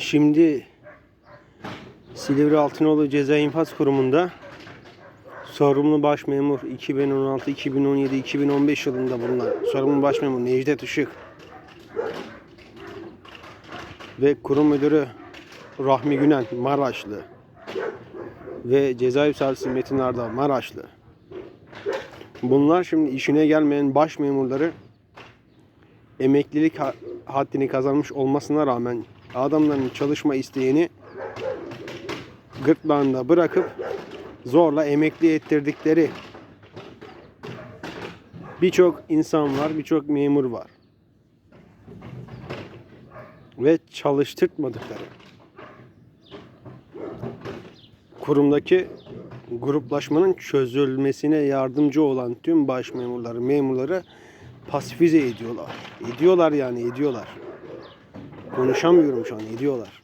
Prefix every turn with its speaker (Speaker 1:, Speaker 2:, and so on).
Speaker 1: Şimdi Silivri Altınoğlu Ceza İnfaz Kurumu'nda sorumlu baş memur 2016, 2017, 2015 yılında bulunan sorumlu baş memur Necdet Işık ve kurum müdürü Rahmi Günen Maraşlı ve cezaevi savcısı Metin Arda Maraşlı. Bunlar şimdi işine gelmeyen baş memurları emeklilik ha- haddini kazanmış olmasına rağmen adamların çalışma isteğini gırtlağında bırakıp zorla emekli ettirdikleri birçok insan var, birçok memur var. Ve çalıştırtmadıkları. Kurumdaki gruplaşmanın çözülmesine yardımcı olan tüm baş memurları, memurları pasifize ediyorlar. Ediyorlar yani ediyorlar. Konuşamıyorum şu an ediyorlar.